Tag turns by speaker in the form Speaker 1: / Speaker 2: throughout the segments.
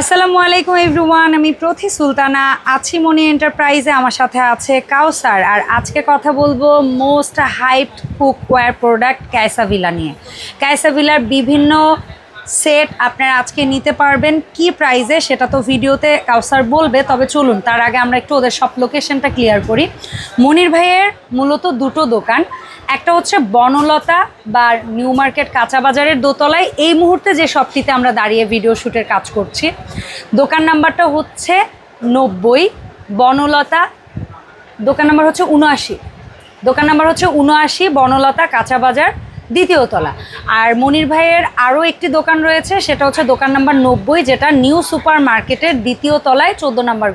Speaker 1: আসসালামু আলাইকুম এভরিওয়ান, আমি প্রথি সুলতানা। আছি মনি এন্টারপ্রাইজে, আমার সাথে আছে কাউসার। আর আজকে কথা বলব most hype cookware product Casavilla নিয়ে। ক্যাসাভিলার বিভিন্ন সেট আপনারা আজকে নিতে পারবেন, কি প্রাইজে সেটা তো ভিডিওতে কাউসার বলবে, তবে চলুন, তার আগে আমরা একটু ওদের সব লোকেশনটা ক্লিয়ার করি। মনির ভাইয়ের মূলত দুটো দোকান একটা হচ্ছে বনলতা বা নিউ মার্কেট কাঁচা বাজারের দোতলায়। এই মুহূর্তে যে শপটিতে আমরা দাঁড়িয়ে ভিডিও শ্যুটের কাজ করছি, দোকান নাম্বারটা হচ্ছে নব্বই, বনলতা, দোকান নাম্বার হচ্ছে উনআশি। দোকান নাম্বার হচ্ছে উনআশি, বনলতা, কাঁচা বাজার, দ্বিতীয় তলা। আর মনির ভাইয়ের আরও একটি দোকান রয়েছে, সেটা হচ্ছে দোকান নাম্বার নব্বই, যেটা নিউ সুপার মার্কেটের দ্বিতীয় তলায়, চোদ্দ নাম্বার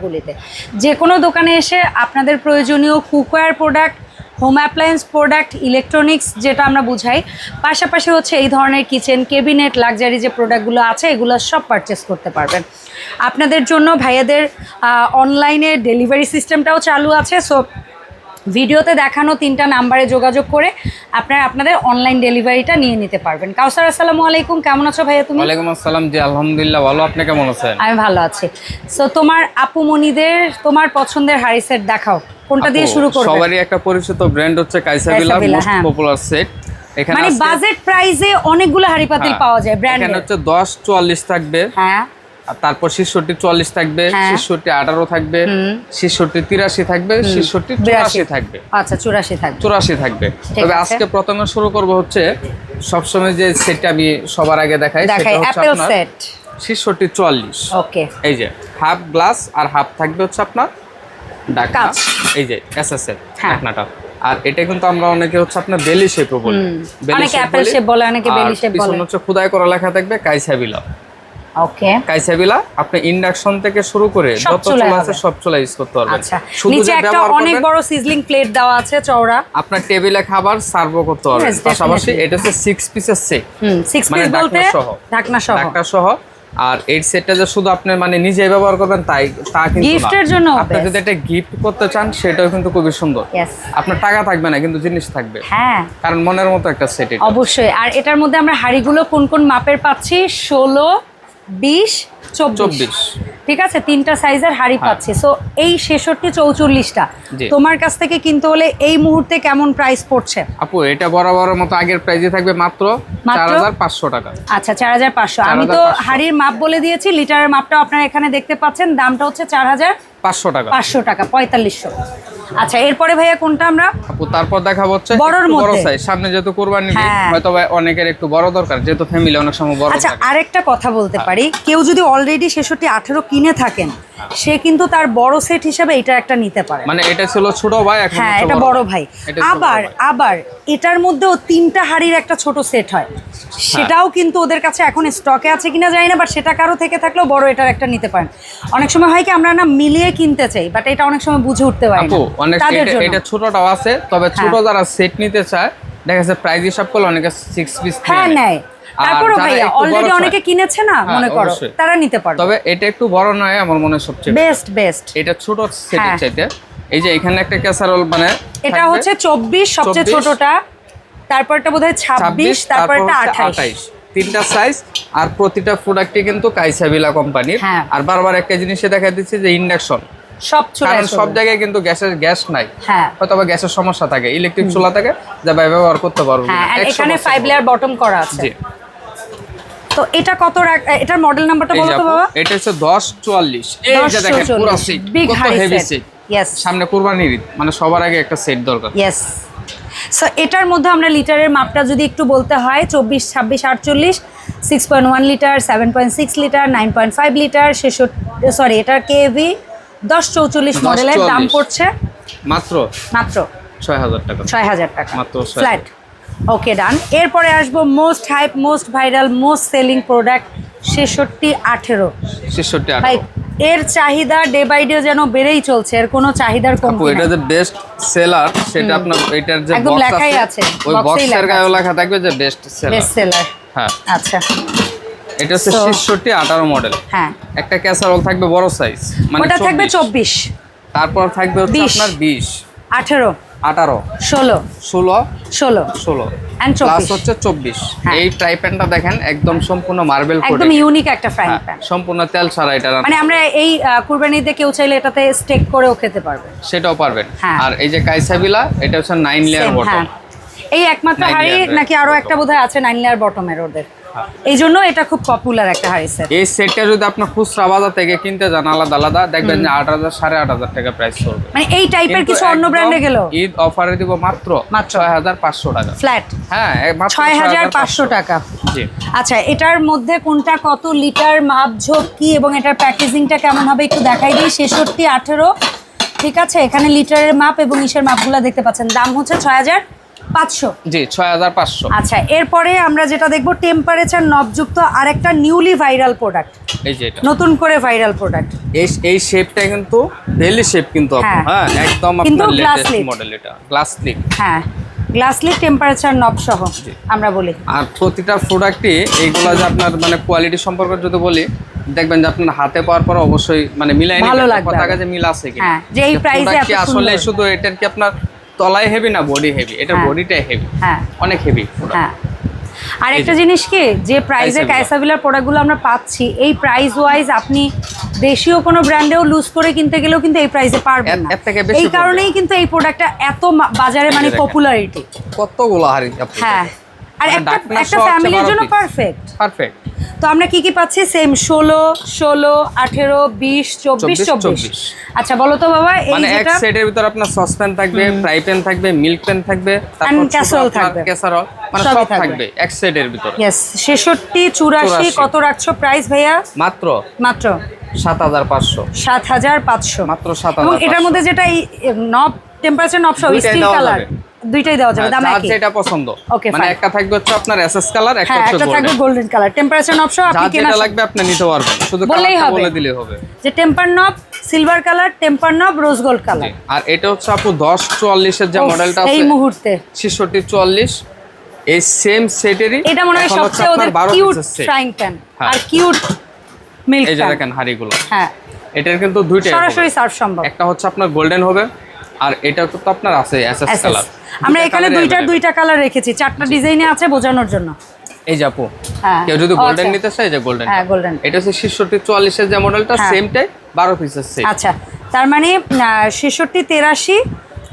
Speaker 1: যে কোনো দোকানে এসে আপনাদের প্রয়োজনীয় cookware product home appliance product electronics যেটা আমরা বুঝাই পাশাপাশি হচ্ছে এই ধরনের কিচেন কেবিনেট লাক্সারি যে প্রোডাক্টগুলো আছে এগুলো সব পারচেস করতে পারবেন। আপনাদের জন্য ভাইয়াদের অনলাইনে ডেলিভারি সিস্টেমটাও চালু আছে সো ভিডিওতে দেখানো তিনটা নাম্বারে যোগাযোগ করে আপনারা আপনাদের অনলাইন ডেলিভারিটা নিয়ে নিতে পারবেন। কাউসার আসসালামু আলাইকুম কেমন আছো ভাইয়া তুমি?
Speaker 2: ওয়ালাইকুম আসসালাম জি আলহামদুলিল্লাহ ভালো আপনি কেমন আছেন?
Speaker 1: আমি ভালো আছি। সো তোমার আপু মনিদের তোমার পছন্দের হাড়ি সেট দেখাও। কোনটা দিয়ে শুরু করবে
Speaker 2: সবারই একটা পরিচিত ব্র্যান্ড হচ্ছে কাইসাবিলা মোস্ট। পপুলার সেট এখানে
Speaker 1: মানে বাজেট প্রাইসে অনেকগুলো হাড়ি পাতিল
Speaker 2: হ্যাঁ,
Speaker 1: পাওয়া যায় ব্র্যান্ড
Speaker 2: এখানে হচ্ছে দশ চুয়াল্লিশ থাকবে।
Speaker 1: হ্যাঁ।
Speaker 2: আর তারপর ছেষট্টি চুয়াল্লিশ থাকবে।
Speaker 1: হ্যাঁ।
Speaker 2: ছেষট্টি আঠারো থাকবে। ছেষট্টি তিরাশি থাকবে। ছেষট্টি চুরাশি থাকবে।
Speaker 1: আচ্ছা চুরাশি থাকবে।
Speaker 2: চুরাশি থাকবে। তবে আজকে প্রথমে শুরু করব হচ্ছে সবসময় যে সেটটা আমি সবার আগে দেখাই সেটা হচ্ছে আপনার
Speaker 1: সেট
Speaker 2: ছেষট্টি চুয়াল্লিশ।
Speaker 1: ওকে
Speaker 2: এই যে হাফ গ্লাস আর হাফ থাকবে হচ্ছে আপনার ডাকনা। এই যে এসএসএল
Speaker 1: হ্যাঁ।
Speaker 2: ডাকনাটা। আর এটা কিন্তু আমরা অনেকে হচ্ছে আপনার বেলি শেপও বলি। বেলি
Speaker 1: অনেকে
Speaker 2: shape
Speaker 1: apple
Speaker 2: বলি।
Speaker 1: বলে, অনেকে shape
Speaker 2: পিছনে
Speaker 1: বলে।
Speaker 2: হচ্ছে খোদাই করা লেখা থাকবে কাইসাবিলা
Speaker 1: ওকে।
Speaker 2: কাইসাবিলা আপনি ইন্ডাকশন থেকে শুরু করে যত চুলা আছে সব চুলা ইউজ করতে পারবেন।
Speaker 1: আচ্ছা। নিচে
Speaker 2: যে
Speaker 1: একটা অনেক বড় সিজলিং প্লেট দেওয়া আছে চওড়া।
Speaker 2: আপনার টেবিলে খাবার সার্ভ করতে পারবেন। পাশাপাশি এটা হচ্ছে সিক্স পিসের সেট
Speaker 1: হুম সিক্স
Speaker 2: মানে
Speaker 1: পিস বলতে।
Speaker 2: ঢাকনা সহ
Speaker 1: ঢাকনা সহ
Speaker 2: আর এই সেটটা যে শুধু আপনি মানে নিজেই ব্যবহার করবেন তাই তা কিন্তু
Speaker 1: গিফটের জন্য
Speaker 2: আপনি যদি এটা গিফট করতে চান সেটাও কিন্তু খুবই সুন্দর. আপনার টাকা থাকবে না কিন্তু জিনিস থাকবে।
Speaker 1: হ্যাঁ।
Speaker 2: কারণ মনের মতো একটা সেট এটা।
Speaker 1: অবশ্যই। আর এটার মধ্যে আমরা হাড়িগুলো কোন কোন মাপের পাচ্ছি? ষোলো বিশ চব্বিশ। ঠিক আছে? তিনটা সাইজের হাড়ি পাচ্ছি। সো এই ছেষট্টি চৌচল্লিশটা তোমার কাছ থেকে কিনতে হলে এই মুহূর্তে কেমন প্রাইস পড়ছে?
Speaker 2: আপু এটা বরাবরের মতো আগের প্রাইজে থাকবে মাত্র? চার হাজার পাঁচশো টাকা।
Speaker 1: আচ্ছা চার হাজার পাঁচশো। আমি তো
Speaker 2: 4,500
Speaker 1: হাড়ির মাপ বলে দিয়েছি লিটারের মাপটা আপনারা এখানে দেখতে পাচ্ছেন। দামটা হচ্ছে চার হাজার
Speaker 2: পাঁচশো টাকা।
Speaker 1: পাঁচশো টাকা পঁয়তাল্লিশশো। আচ্ছা এরপরে ভাইয়া কোনটা আমরা?
Speaker 2: তারপর দেখা হচ্ছে
Speaker 1: বড়র
Speaker 2: মধ্যে বড় সাইজ সামনে যেহেতু কোরবানি
Speaker 1: হ্যাঁ।
Speaker 2: হয়তো অনেকের একটু বড় দরকার যেহেতু ফ্যামিলি অনেক সময় বড়
Speaker 1: আচ্ছা আরেকটা কথা বলতে পারি। কেউ যদি অলরেডি ছেষট্টি আঠেরো কিনে থাকেন সে কিন্তু তার বড় সেট হিসেবে এটা একটা নিতে পারে।
Speaker 2: মানে এটা ছিল ছোট ভাই এখন
Speaker 1: হ্যাঁ এটা বড় ভাই। আবার আবার এটার মধ্যেও তিনটা হাড়ির একটা ছোট সেট হয়।
Speaker 2: হ্যাঁ।
Speaker 1: সেটাও কিন্তু ওদের কাছে এখন স্টকে আছে কিনা জানি না বাট সেটা কারও থেকে থাকলেও বড় এটার একটা নিতে পারেন। অনেক সময় হয় কি আমরা না মিলিয়ে কিনতে চাই বাট এটা অনেক সময় বুঝে উঠতে পারি না।
Speaker 2: অনেক এটা- এটা ছোটটাও আছে তবে ছোট যারা সেট নিতে চায় দেখা যাচ্ছে প্রাইস হিসাব করলে অনেকে সিক্স পিস
Speaker 1: হ্যাঁ নেয়। তারপরও
Speaker 2: যারা
Speaker 1: ভাইয়া অলরেডি অনেকে কিনেছে না
Speaker 2: হ্যাঁ,
Speaker 1: মনে করো তারা নিতে পারবে।
Speaker 2: তবে এটা একটু বড় নয় আমার মনে সবচেয়ে
Speaker 1: বেস্ট বেস্ট।
Speaker 2: এটা ছোট সেটের
Speaker 1: হ্যাঁ।
Speaker 2: চাইতে। এই যে এখানে একটা ক্যাসারোল মানে
Speaker 1: এটা হচ্ছে চব্বিশ সবচেয়ে ছোটটা। তারপরটা বোধ হয় ছাব্বিশ তারপরটা আঠাইশ।
Speaker 2: তিনটা সাইজ আর প্রতিটা প্রোডাক্টই কিন্তু কাইসাবিলা কোম্পানির
Speaker 1: হ্যাঁ।
Speaker 2: আর বারবার একটা জিনিসে দেখা দিচ্ছে যে ইন্ডাকশন
Speaker 1: সব
Speaker 2: কারণ সব জায়গায় কিন্তু গ্যাসের গ্যাস নাই।
Speaker 1: হ্যাঁ।
Speaker 2: হয়তো বা গ্যাসের সমস্যা থাকে ইলেকট্রিক চুলা থাকে যা ব্যবহার করতে পারব
Speaker 1: এখানে ফাইভ লেয়ার বটম করা আছে। তো এটা কত এটার মডেল নাম্বারটা বলো তো বাবা।
Speaker 2: এটা হচ্ছে দশ চুয়াল্লিশ। এই যে দেখেন পুরো সেট কত হেভি
Speaker 1: সেট ইয়েস
Speaker 2: সামনে কোরবানির ঈদ মানে সবার আগে একটা সেট দরকার।
Speaker 1: ইয়েস সো এটার মধ্যে আমরা লিটারের মাপটা যদি একটু বলতে হয় চব্বিশ ছাব্বিশ আটচল্লিশ six point one litre seven point six litre nine point five litre ছেষট্টি সরি এটা কেভি দশ চৌচল্লিশ মডেলের দাম পড়ছে
Speaker 2: মাত্র?
Speaker 1: মাত্র।
Speaker 2: ছয় হাজার টাকা।
Speaker 1: ছয় হাজার টাকা।
Speaker 2: মাত্র
Speaker 1: ফ্ল্যাট ওকে ডান এরপরে আসব most hype most viral most selling product ছেষট্টি আঠেরো।
Speaker 2: ছেষট্টি
Speaker 1: এর চাহিদা ডে বাই ডে যেন বেড়েই চলছে এর কোনো চাহিদার কম
Speaker 2: এটা যে বেস্ট সেলার সেটা আপনার এটার যে
Speaker 1: একদম
Speaker 2: বক্স
Speaker 1: লেখাই
Speaker 2: আছে ওই বক্সের
Speaker 1: আছে।
Speaker 2: লেখা থাকবে যে বেস্ট সেলার
Speaker 1: বেস্ট সেলার
Speaker 2: হ্যাঁ।
Speaker 1: আচ্ছা।
Speaker 2: এটা হচ্ছে ছেষট্টি আঠারো মডেল
Speaker 1: হ্যাঁ।
Speaker 2: একটা ক্যাসারোল থাকবে বড় সাইজ মানে
Speaker 1: ওটা থাকবে
Speaker 2: 24
Speaker 1: চব্বিশ।
Speaker 2: তারপর থাকবে হচ্ছে
Speaker 1: 20
Speaker 2: আপনার বিশ।
Speaker 1: আঠেরো।
Speaker 2: আঠারো।
Speaker 1: ষোলো।
Speaker 2: ষোলো?
Speaker 1: ষোলো।
Speaker 2: ষোলো। প্লাস হচ্ছে চব্বিশ।
Speaker 1: হ্যাঁ।
Speaker 2: এই ট্রাই প্যানটা দেখেন একদম সম্পূর্ণ মার্বেল
Speaker 1: একদম ইউনিক একটা ফ্রাইং প্যান
Speaker 2: সম্পূর্ণ তেল ছাড়া এটা
Speaker 1: মানে আমরা এই কুরবানিতে কেউ চাইলে এটাতে স্টেক করেও খেতে পারবে।
Speaker 2: সেটাও পারবেন।
Speaker 1: হ্যাঁ।
Speaker 2: আর এই যে কাইসাবিলা এটা হচ্ছে নাইন লেয়ার
Speaker 1: হ্যাঁ। এই একমাত্র হাড়ি নাকি আরও একটা বোধহয় আছে নাইন লেয়ার বটমের ওদের। এই জন্য এটা খুব পপুলার একটা হাড়ি সেট
Speaker 2: এই সেটটা যদি আপনার খুচরা বাজার থেকে কিনতে যান আলাদা আলাদা দেখবেন যে আট হাজার সাড়ে আট হাজার টাকা প্রাইস পড়বে
Speaker 1: মানে এই টাইপের কিছু অন্য ব্র্যান্ডে গেল?
Speaker 2: ঈদ অফারে দিব মাত্র
Speaker 1: মাত্র।
Speaker 2: ছয় হাজার পাঁচশো টাকা।
Speaker 1: ফ্ল্যাট
Speaker 2: হ্যাঁ
Speaker 1: ছয় হাজার পাঁচশো টাকা।
Speaker 2: জি।
Speaker 1: আচ্ছা এটার মধ্যে কোনটা কত লিটার মাপ ঝোঁক কি এবং এটার প্যাকেজিংটা কেমন হবে একটু দেখাই দিই। ছেষট্টি আঠেরো ঠিক আছে? এখানে লিটারের মাপ এবং ইসের মাপগুলো দেখতে পাচ্ছেন। দাম হচ্ছে ছয় হাজার পাঁচশো।
Speaker 2: জি ছয় হাজার পাঁচশো।
Speaker 1: আচ্ছা এরপরে আমরা যেটা দেখব টেম্পারেচার নবযুক্ত আর একটা নিউলি ভাইরাল প্রোডাক্ট
Speaker 2: এই যে এটা।
Speaker 1: নতুন করে ভাইরাল প্রোডাক্ট
Speaker 2: এই এই শেপটা কিন্তু বেলি শেপ কিন্তু
Speaker 1: হ্যাঁ।
Speaker 2: হ্যাঁ একদম আপনার লেটেস্ট মডেল এটা গ্লাস লিক
Speaker 1: হ্যাঁ গ্লাসলি টেম্পারেচার নব সহ আমরা বলি।
Speaker 2: আর প্রতিটা প্রোডাক্টই এইগুলো যে আপনার মানে কোয়ালিটি সম্পর্কে যদি বলি দেখবেন যে আপনার হাতে পাওয়ার পর অবশ্যই মানে মিলাই
Speaker 1: ভালো লাগবে।
Speaker 2: যে মিল আছে কি
Speaker 1: হ্যাঁ, যে এই
Speaker 2: আসলে শুধু এটার কি আপনার তলায় হেভি না বডি হেভি এটা
Speaker 1: হ্যাঁ।
Speaker 2: বডিটাই হেভি
Speaker 1: হ্যাঁ।
Speaker 2: অনেক হেভি
Speaker 1: হ্যাঁ। আর একটা জিনিস কি? যে প্রাইসে
Speaker 2: কাইসাভিলা।
Speaker 1: কাইসাভিলার প্রোডাক্টগুলো আমরা পাচ্ছি এই প্রাইস ওয়াইজ আপনি দেশীয় কোনো ব্র্যান্ডেও লুজ করে কিনতে গেলেও কিন্তু এই প্রাইসে পারবেন না। এই কারণেই কিন্তু এই প্রোডাক্টটা এত বাজারে মানে পপুলারিটি
Speaker 2: কতগুলো
Speaker 1: হ্যাঁ। আর
Speaker 2: মানে
Speaker 1: একটা একটা ফ্যামিলির জন্য পারফেক্ট
Speaker 2: পারফেক্ট
Speaker 1: তো আমরা কি কি পাচ্ছি? সেম ষোলো ষোলো আঠেরো বিশ চব্বিশ চব্বিশ আচ্ছা বলো তো বাবা এই
Speaker 2: মানে এক সেটের ভিতর আপনার সসপ্যান থাকবে ফ্রাই প্যান থাকবে মিল্ক প্যান থাকবে
Speaker 1: casserole থাকবে।
Speaker 2: ক্যাসারল মানে সব
Speaker 1: থাকবে।
Speaker 2: থাকবে এক সেটের ভিতর।
Speaker 1: ইয়েস ছেষট্টি চুরাশি
Speaker 2: 84
Speaker 1: কত রাখছো প্রাইস ভাইয়া?
Speaker 2: মাত্র?
Speaker 1: মাত্র।
Speaker 2: সাত হাজার পাঁচশো।
Speaker 1: সাত হাজার পাঁচশো।
Speaker 2: মাত্র সাত
Speaker 1: এবং এটার মধ্যে যেটা এই নব টেম্পারেচার নব
Speaker 2: দুইটাই
Speaker 1: স্টিল কালার। দুইটাই দেওয়া যাবে দাম
Speaker 2: যার
Speaker 1: একই।
Speaker 2: যেটা পছন্দ। মানে একটা থাকবে হচ্ছে আপনার এসএস কালার একটা
Speaker 1: হ্যাঁ
Speaker 2: হচ্ছে
Speaker 1: একটা থাকবে
Speaker 2: গোল্ডেন
Speaker 1: কালার টেম্পারেচার নব সহ আপনি কেনা
Speaker 2: যেটা লাগবে আপনি নিতে পারবেন। শুধু
Speaker 1: বললেই
Speaker 2: কালারটা
Speaker 1: হবে।
Speaker 2: বলে দিলে হবে।
Speaker 1: যে টেম্পার নব সিলভার কালার টেম্পার নব রোজ গোল্ড কালার
Speaker 2: আর এটা হচ্ছে আপু দশ চুয়াল্লিশের যে মডেলটা আছে এই
Speaker 1: মুহূর্তে।
Speaker 2: ছেষট্টি চুয়াল্লিশ এই সেম সেটেরই
Speaker 1: এটা মনে হয় সবচেয়ে ওদের কিউট ফ্রাইং প্যান
Speaker 2: হ্যাঁ।
Speaker 1: আর কিউট মিল্ক
Speaker 2: এই যে দেখেন হাড়িগুলো।
Speaker 1: হ্যাঁ।
Speaker 2: এটার কিন্তু দুইটাই হবে।
Speaker 1: সরাসরি সার্ভ সম্ভব।
Speaker 2: একটা হচ্ছে আপনার গোল্ডেন হবে আর এটা তো আপনার আছে এসএস কালার
Speaker 1: আমরা এখানে দুইটা দুইটা কালার রেখেছি। চারটা ডিজাইনে আছে বোঝানোর জন্য।
Speaker 2: এই যে আপু
Speaker 1: হ্যাঁ।
Speaker 2: কেউ যদি গোল্ডেন
Speaker 1: আচ্ছা।
Speaker 2: নিতে চায় এই যে গোল্ডেন
Speaker 1: হ্যাঁ গোল্ডেন
Speaker 2: এটা হচ্ছে ছেষট্টি চুয়াল্লিশের যে মডেলটা। সেমটাই বারো পিসের সেট
Speaker 1: আচ্ছা। তার মানে ছেষট্টি তেরাশি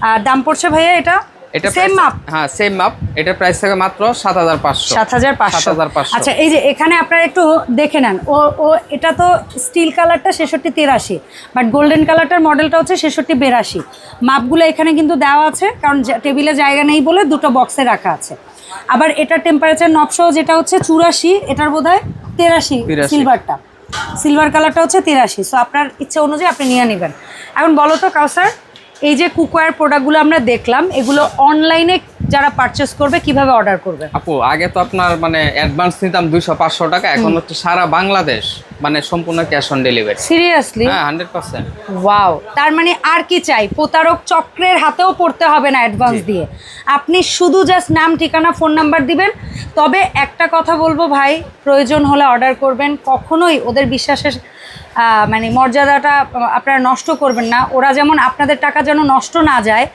Speaker 1: আর দাম পড়ছে ভাইয়া এটা?
Speaker 2: এটা
Speaker 1: সেম মাপ
Speaker 2: হ্যাঁ সেম মাপ এটার প্রাইস থাকে মাত্র সাত হাজার পাঁচশো।
Speaker 1: সাত হাজার পাঁচশো।
Speaker 2: 7,500
Speaker 1: আচ্ছা এই যে এখানে আপনারা একটু দেখে নেন। ও ও এটা তো স্টিল কালারটা ছেষট্টি তেরাশি। বাট গোল্ডেন কালারটার মডেলটা হচ্ছে ছেষট্টি বেরাশি। মাপগুলো এখানে কিন্তু দেওয়া আছে কারণ টেবিলে জায়গা নেই বলে দুটো বক্সে রাখা আছে। আবার এটার টেম্পারেচার নবসহ যেটা হচ্ছে চুরাশি এটার বোধ হয় তেরাশি।
Speaker 2: 83
Speaker 1: সিলভারটা সিলভার কালারটা হচ্ছে তেরাশি। সো আপনার ইচ্ছে অনুযায়ী আপনি নিয়ে নেবেন। এখন বলো তো কাউসার এই যে কুকওয়্যার প্রোডাক্টগুলো আমরা দেখলাম এগুলো অনলাইনে যারা পারচেস করবে কীভাবে অর্ডার করবে?
Speaker 2: আপু আগে তো আপনার মানে অ্যাডভান্স নিতাম দুইশো পাঁচশো টাকা এখন হচ্ছে সারা বাংলাদেশ মানে সম্পূর্ণ ক্যাশ অন ডেলিভারি
Speaker 1: সিরিয়াসলি
Speaker 2: হ্যাঁ হান্ড্রেড পার্সেন্ট
Speaker 1: ওয়াও তার মানে আর কি চাই? প্রতারক চক্রের হাতেও পড়তে হবে না অ্যাডভান্স দিয়ে। আপনি শুধু জাস্ট নাম ঠিকানা ফোন নাম্বার দিবেন। তবে একটা কথা বলব ভাই প্রয়োজন হলে অর্ডার করবেন। কখনোই ওদের বিশ্বাসের মানে মর্যাদাটা আপনারা নষ্ট করবেন না। ওরা যেমন আপনাদের টাকা যেন নষ্ট না যায়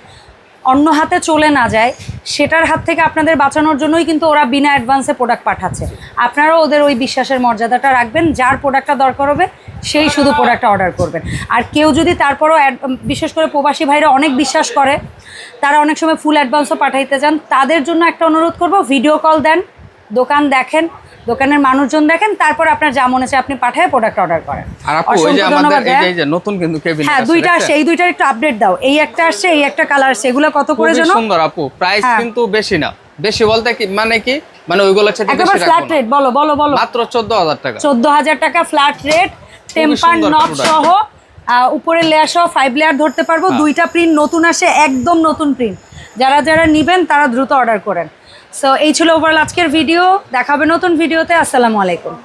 Speaker 1: অন্য হাতে চলে না যায়, সেটার হাত থেকে আপনাদের বাঁচানোর জন্যই কিন্তু ওরা বিনা অ্যাডভান্সে প্রোডাক্ট পাঠাচ্ছে। আপনারাও ওদের ওই বিশ্বাসের মর্যাদাটা রাখবেন, যার প্রোডাক্টটা দরকার হবে, সেই শুধু প্রোডাক্টটা অর্ডার করবেন। আর কেউ যদি তারপরও বিশেষ করে প্রবাসী ভাইরা অনেক বিশ্বাস করে, তারা অনেক সময় ফুল অ্যাডভান্সও পাঠাইতে চান, তাদের জন্য একটা অনুরোধ করব ভিডিও কল দেন, দোকান দেখেন দোকানের মানুষজন দেখেন তারপর আপনার যা মনে চায় আপনি পাঠায় প্রোডাক্ট অর্ডার করেন।
Speaker 2: আর আপু ওই যে আমাদের এই যে-
Speaker 1: ভাইয়া।
Speaker 2: এই যে নতুন কিন্তু
Speaker 1: হ্যাঁ দুইটা আসছে এই দুইটার একটু আপডেট দাও। এই একটা আসছে এই একটা কালার আসছে এগুলো কত করে যেন
Speaker 2: সুন্দর আপু প্রাইস
Speaker 1: হ্যাঁ।
Speaker 2: কিন্তু বেশি না। বেশি বলতে কি মানে কি মানে ওইগুলো হচ্ছে
Speaker 1: একেবারে ফ্ল্যাট রেট বলো বলো বলো।
Speaker 2: মাত্র চোদ্দ হাজার টাকা
Speaker 1: চোদ্দ হাজার টাকা ফ্ল্যাট রেট টেম্পার নব সহ আহ, উপরে লেয়ার সহ ফাইভ লেয়ার ধরতে পারব।
Speaker 2: হ্যাঁ।
Speaker 1: দুইটা প্রিন্ট নতুন আসে একদম নতুন প্রিন্ট যারা যারা নিবেন তারা দ্রুত অর্ডার করেন। সো এই ছিল ওভারঅল আজকের ভিডিও দেখাবে নতুন ভিডিওতে আসসালামু আলাইকুম।